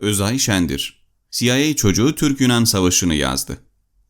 Özay Şendir. CIA çocuğu Türk-Yunan Savaşı'nı yazdı.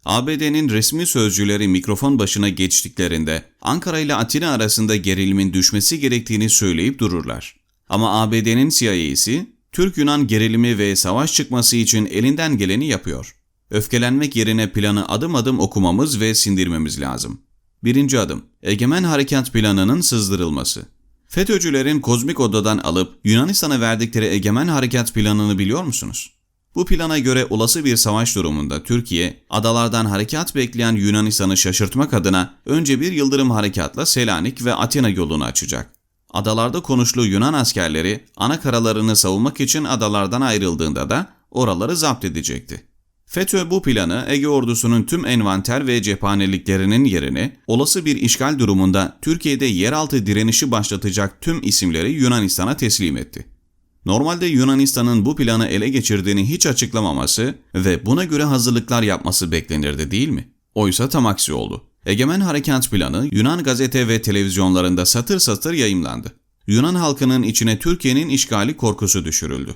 ABD'nin resmi sözcüleri mikrofon başına geçtiklerinde Ankara ile Atina arasında gerilimin düşmesi gerektiğini söyleyip dururlar. Ama ABD'nin CIA'si Türk-Yunan gerilimi ve savaş çıkması için elinden geleni yapıyor. Öfkelenmek yerine planı adım adım okumamız ve sindirmemiz lazım. Birinci adım, Egemen Harekat Planı'nın sızdırılması. FETÖ'cülerin kozmik odadan alıp Yunanistan'a verdikleri Egemen Harekat Planı'nı biliyor musunuz? Bu plana göre olası bir savaş durumunda Türkiye, adalardan harekat bekleyen Yunanistan'ı şaşırtmak adına önce bir yıldırım harekatla Selanik ve Atina yolunu açacak. Adalarda konuşlu Yunan askerleri ana karalarını savunmak için adalardan ayrıldığında da oraları zapt edecekti. FETÖ bu planı Ege ordusunun tüm envanter ve cephaneliklerinin yerini olası bir işgal durumunda Türkiye'de yeraltı direnişi başlatacak tüm isimleri Yunanistan'a teslim etti. Normalde Yunanistan'ın bu planı ele geçirdiğini hiç açıklamaması ve buna göre hazırlıklar yapması beklenirdi değil mi? Oysa tam aksi oldu. Egemen Harekat Planı Yunan gazete ve televizyonlarında satır satır yayımlandı. Yunan halkının içine Türkiye'nin işgali korkusu düşürüldü.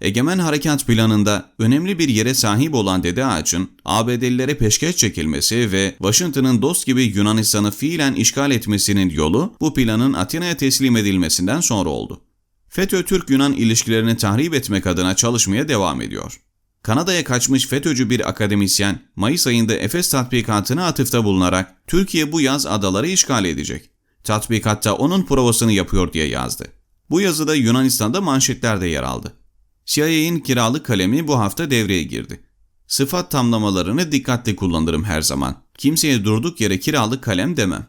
Egemen Harekat Planı'nda önemli bir yere sahip olan Dede Ağaç'ın ABD'lilere peşkeş çekilmesi ve Washington'ın dost gibi Yunanistan'ı fiilen işgal etmesinin yolu bu planın Atina'ya teslim edilmesinden sonra oldu. FETÖ Türk-Yunan ilişkilerini tahrip etmek adına çalışmaya devam ediyor. Kanada'ya kaçmış FETÖ'cü bir akademisyen Mayıs ayında Efes tatbikatına atıfta bulunarak Türkiye bu yaz adaları işgal edecek. Tatbikatta onun provasını yapıyor diye yazdı. Bu yazıda Yunanistan'da manşetlerde yer aldı. CIA'in kiralık kalemi bu hafta devreye girdi. Sıfat tamlamalarını dikkatli kullanırım her zaman. Kimseye durduk yere kiralık kalem demem.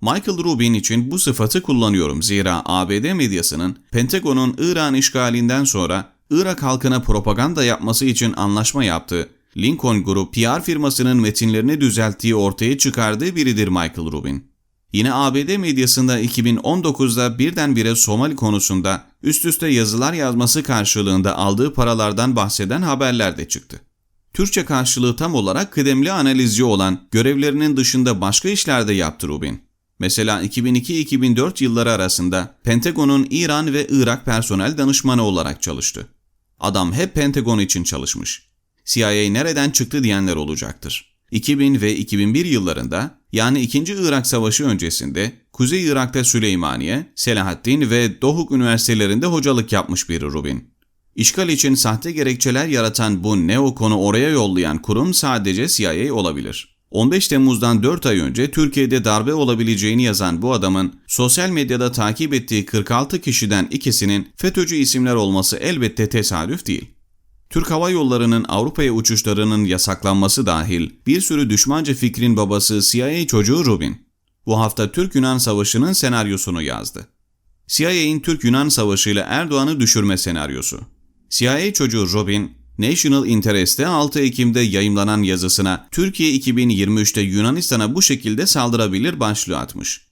Michael Rubin için bu sıfatı kullanıyorum zira ABD medyasının Pentagon'un İran işgalinden sonra Irak halkına propaganda yapması için anlaşma yaptığı Lincoln Group PR firmasının metinlerini düzelttiği ortaya çıkardığı biridir Michael Rubin. Yine ABD medyasında 2019'da birdenbire Somali konusunda üst üste yazılar yazması karşılığında aldığı paralardan bahseden haberler de çıktı. Türkçe karşılığı tam olarak kıdemli analizci olan görevlerinin dışında başka işlerde yaptı Rubin. Mesela 2002-2004 yılları arasında Pentagon'un İran ve Irak personel danışmanı olarak çalıştı. Adam hep Pentagon için çalışmış. CIA nereden çıktı diyenler olacaktır. 2000 ve 2001 yıllarında yani 2. Irak Savaşı öncesinde Kuzey Irak'ta Süleymaniye, Selahaddin ve Dohuk üniversitelerinde hocalık yapmış biri Rubin. İşgal için sahte gerekçeler yaratan bu neokonu oraya yollayan kurum sadece CIA olabilir. 15 Temmuz'dan 4 ay önce Türkiye'de darbe olabileceğini yazan bu adamın sosyal medyada takip ettiği 46 kişiden ikisinin FETÖ'cü isimler olması elbette tesadüf değil. Türk Hava Yolları'nın Avrupa'ya uçuşlarının yasaklanması dahil bir sürü düşmanca fikrin babası CIA çocuğu Rubin. Bu hafta Türk-Yunan Savaşı'nın senaryosunu yazdı. CIA'in Türk-Yunan Savaşı ile Erdoğan'ı düşürme senaryosu. CIA çocuğu Robin, National Interest'te 6 Ekim'de yayımlanan yazısına Türkiye 2023'te Yunanistan'a bu şekilde saldırabilir başlığı atmış.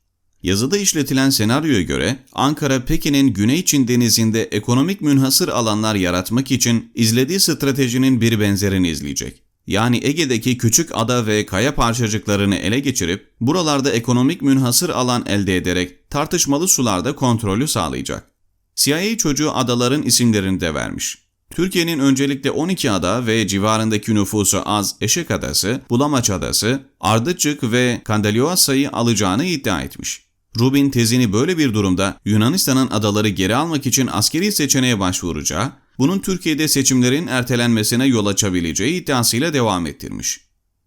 Yazıda işletilen senaryoya göre Ankara Pekin'in Güney Çin denizinde ekonomik münhasır alanlar yaratmak için izlediği stratejinin bir benzerini izleyecek. Yani Ege'deki küçük ada ve kaya parçacıklarını ele geçirip buralarda ekonomik münhasır alan elde ederek tartışmalı sularda kontrolü sağlayacak. CIA çocuğu adaların isimlerini de vermiş. Türkiye'nin öncelikle 12 ada ve civarındaki nüfusu az Eşek Adası, Bulamaç Adası, Ardıçık ve Kandalioasa'yı alacağını iddia etmiş. Rubin tezini böyle bir durumda Yunanistan'ın adaları geri almak için askeri seçeneğe başvuracağı, bunun Türkiye'de seçimlerin ertelenmesine yol açabileceği iddiasıyla devam ettirmiş.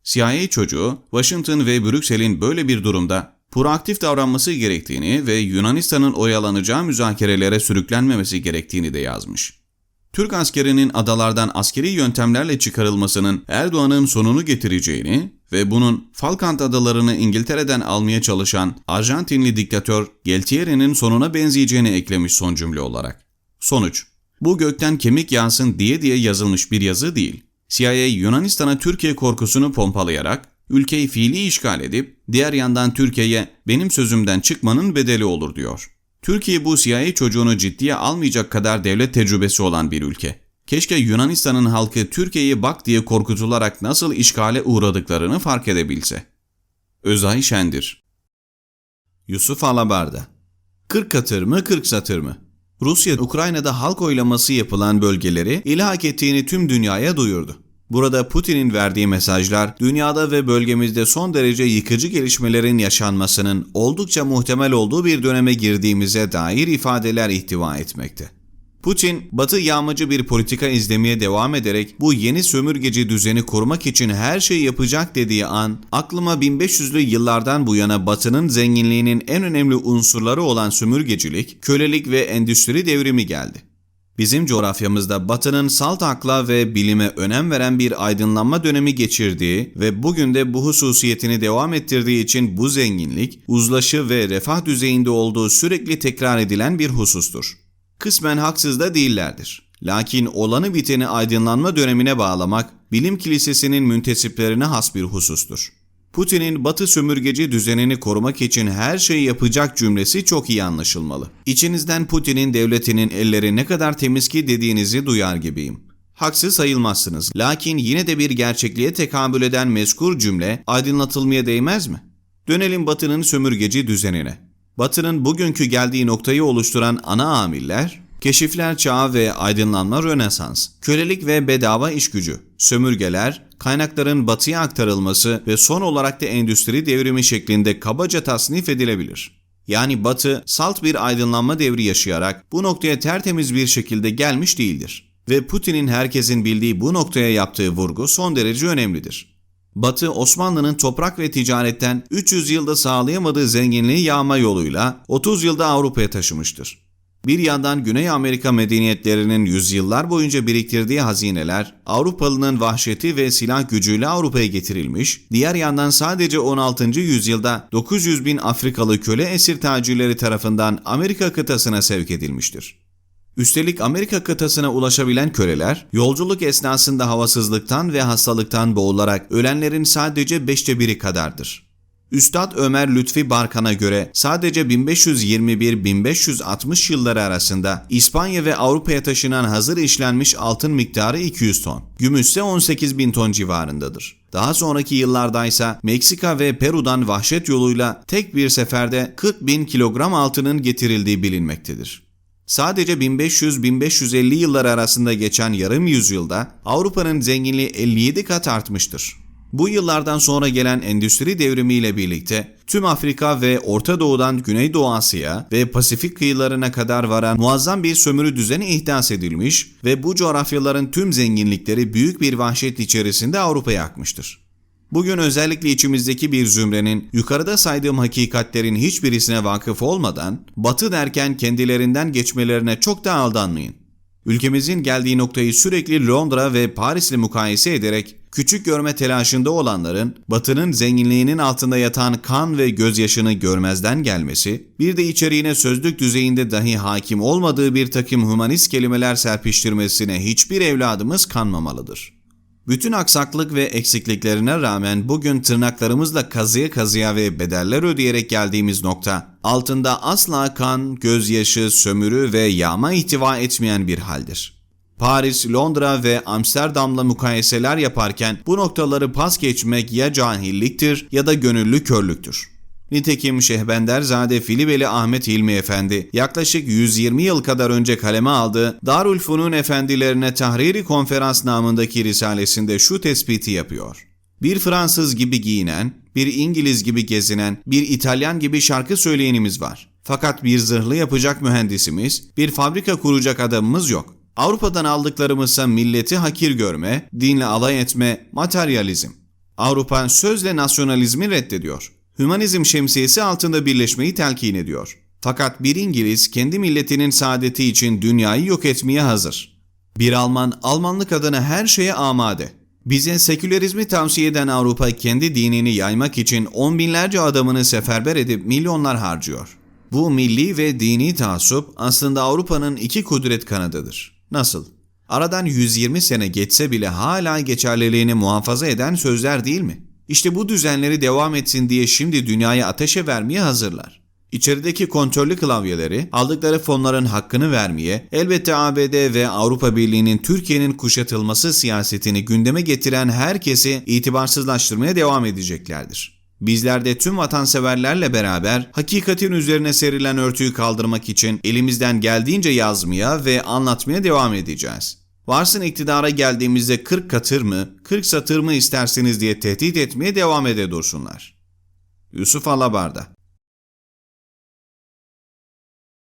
CIA çocuğu, Washington ve Brüksel'in böyle bir durumda proaktif davranması gerektiğini ve Yunanistan'ın oyalanacağı müzakerelere sürüklenmemesi gerektiğini de yazmış. Türk askerinin adalardan askeri yöntemlerle çıkarılmasının Erdoğan'ın sonunu getireceğini ve bunun Falkland adalarını İngiltere'den almaya çalışan Arjantinli diktatör Geltieri'nin sonuna benzeyeceğini eklemiş son cümle olarak. Sonuç Bu gökten kemik yağsın diye diye yazılmış bir yazı değil. CIA Yunanistan'a Türkiye korkusunu pompalayarak ülkeyi fiili işgal edip diğer yandan Türkiye'ye benim sözümden çıkmanın bedeli olur diyor. Türkiye bu CIA çocuğunu ciddiye almayacak kadar devlet tecrübesi olan bir ülke. Keşke Yunanistan'ın halkı Türkiye'yi bak diye korkutularak nasıl işgale uğradıklarını fark edebilse. Özay Şendir Yusuf Alabarda 40 katır mı 40 satır mı? Rusya, Ukrayna'da halk oylaması yapılan bölgeleri ilhak ettiğini tüm dünyaya duyurdu. Burada Putin'in verdiği mesajlar dünyada ve bölgemizde son derece yıkıcı gelişmelerin yaşanmasının oldukça muhtemel olduğu bir döneme girdiğimize dair ifadeler ihtiva etmekte. Putin, Batı yağmacı bir politika izlemeye devam ederek bu yeni sömürgeci düzeni korumak için her şeyi yapacak dediği an, aklıma 1500'lü yıllardan bu yana Batı'nın zenginliğinin en önemli unsurları olan sömürgecilik, kölelik ve endüstri devrimi geldi. Bizim coğrafyamızda Batı'nın salt akla ve bilime önem veren bir aydınlanma dönemi geçirdiği ve bugün de bu hususiyetini devam ettirdiği için bu zenginlik, uzlaşı ve refah düzeyinde olduğu sürekli tekrar edilen bir husustur. Kısmen haksız da değillerdir. Lakin olanı biteni aydınlanma dönemine bağlamak, bilim kilisesinin müntesiplerine has bir husustur. Putin'in Batı sömürgeci düzenini korumak için her şeyi yapacak cümlesi çok iyi anlaşılmalı. İçinizden Putin'in devletinin elleri ne kadar temiz ki dediğinizi duyar gibiyim. Haksız sayılmazsınız. Lakin yine de bir gerçekliğe tekabül eden mezkur cümle aydınlatılmaya değmez mi? Dönelim Batı'nın sömürgeci düzenine. Batı'nın bugünkü geldiği noktayı oluşturan ana amiller, keşifler çağı ve aydınlanma rönesans, kölelik ve bedava iş gücü, sömürgeler, kaynakların batıya aktarılması ve son olarak da endüstri devrimi şeklinde kabaca tasnif edilebilir. Yani Batı salt bir aydınlanma devri yaşayarak bu noktaya tertemiz bir şekilde gelmiş değildir. Ve Putin'in herkesin bildiği bu noktaya yaptığı vurgu son derece önemlidir. Batı Osmanlı'nın toprak ve ticaretten 300 yılda sağlayamadığı zenginliği yağma yoluyla 30 yılda Avrupa'ya taşımıştır. Bir yandan Güney Amerika medeniyetlerinin yüzyıllar boyunca biriktirdiği hazineler Avrupalının vahşeti ve silah gücüyle Avrupa'ya getirilmiş, diğer yandan sadece 16. yüzyılda 900 bin Afrikalı köle esir tacirleri tarafından Amerika kıtasına sevk edilmiştir. Üstelik Amerika kıtasına ulaşabilen köleler, yolculuk esnasında havasızlıktan ve hastalıktan boğularak ölenlerin sadece beşte biri kadardır. Üstad Ömer Lütfi Barkan'a göre sadece 1521-1560 yılları arasında İspanya ve Avrupa'ya taşınan hazır işlenmiş altın miktarı 200 ton, gümüşse 18 bin ton civarındadır. Daha sonraki yıllarda ise Meksika ve Peru'dan vahşet yoluyla tek bir seferde 40 bin kilogram altının getirildiği bilinmektedir. Sadece 1500-1550 yıllar arasında geçen yarım yüzyılda Avrupa'nın zenginliği 57 kat artmıştır. Bu yıllardan sonra gelen endüstri devrimiyle birlikte tüm Afrika ve Orta Doğu'dan Güneydoğu Asya ve Pasifik kıyılarına kadar varan muazzam bir sömürü düzeni ihdas edilmiş ve bu coğrafyaların tüm zenginlikleri büyük bir vahşet içerisinde Avrupa'ya akmıştır. Bugün özellikle içimizdeki bir zümrenin yukarıda saydığım hakikatlerin hiçbirisine vakıf olmadan batı derken kendilerinden geçmelerine çok da aldanmayın. Ülkemizin geldiği noktayı sürekli Londra ve Paris'le mukayese ederek küçük görme telaşında olanların batının zenginliğinin altında yatan kan ve gözyaşını görmezden gelmesi, bir de içeriğine sözlük düzeyinde dahi hakim olmadığı bir takım humanist kelimeler serpiştirmesine hiçbir evladımız kanmamalıdır. Bütün aksaklık ve eksikliklerine rağmen bugün tırnaklarımızla kazıya kazıya ve bedeller ödeyerek geldiğimiz nokta, altında asla kan, gözyaşı, sömürü ve yağma ihtiva etmeyen bir haldir. Paris, Londra ve Amsterdam'la mukayeseler yaparken bu noktaları pas geçmek ya cahilliktir ya da gönüllü körlüktür. Nitekim Şehbenderzade Filibeli Ahmet Hilmi Efendi yaklaşık 120 yıl kadar önce kaleme aldığı Darülfunun Efendilerine Tahriri Konferans namındaki risalesinde şu tespiti yapıyor. Bir Fransız gibi giyinen, bir İngiliz gibi gezinen, bir İtalyan gibi şarkı söyleyenimiz var. Fakat bir zırhlı yapacak mühendisimiz, bir fabrika kuracak adamımız yok. Avrupa'dan aldıklarımızsa milleti hakir görme, dinle alay etme, materyalizm. Avrupa sözle nasyonalizmi reddediyor. Hümanizm şemsiyesi altında birleşmeyi telkin ediyor. Fakat bir İngiliz kendi milletinin saadeti için dünyayı yok etmeye hazır. Bir Alman, Almanlık adına her şeye amade. Bize sekülerizmi tavsiye eden Avrupa kendi dinini yaymak için on binlerce adamını seferber edip milyonlar harcıyor. Bu milli ve dini taassup aslında Avrupa'nın iki kudret kanadıdır. Nasıl? Aradan 120 sene geçse bile hala geçerliliğini muhafaza eden sözler değil mi? İşte bu düzenleri devam etsin diye şimdi dünyayı ateşe vermeye hazırlar. İçerideki kontrollü klavyeleri aldıkları fonların hakkını vermeye, elbette ABD ve Avrupa Birliği'nin Türkiye'nin kuşatılması siyasetini gündeme getiren herkesi itibarsızlaştırmaya devam edeceklerdir. Bizler de tüm vatanseverlerle beraber hakikatin üzerine serilen örtüyü kaldırmak için elimizden geldiğince yazmaya ve anlatmaya devam edeceğiz. Varsın iktidara geldiğimizde 40 katır mı, 40 satır mı isterseniz diye tehdit etmeye devam ede dursunlar. Yusuf Alabarda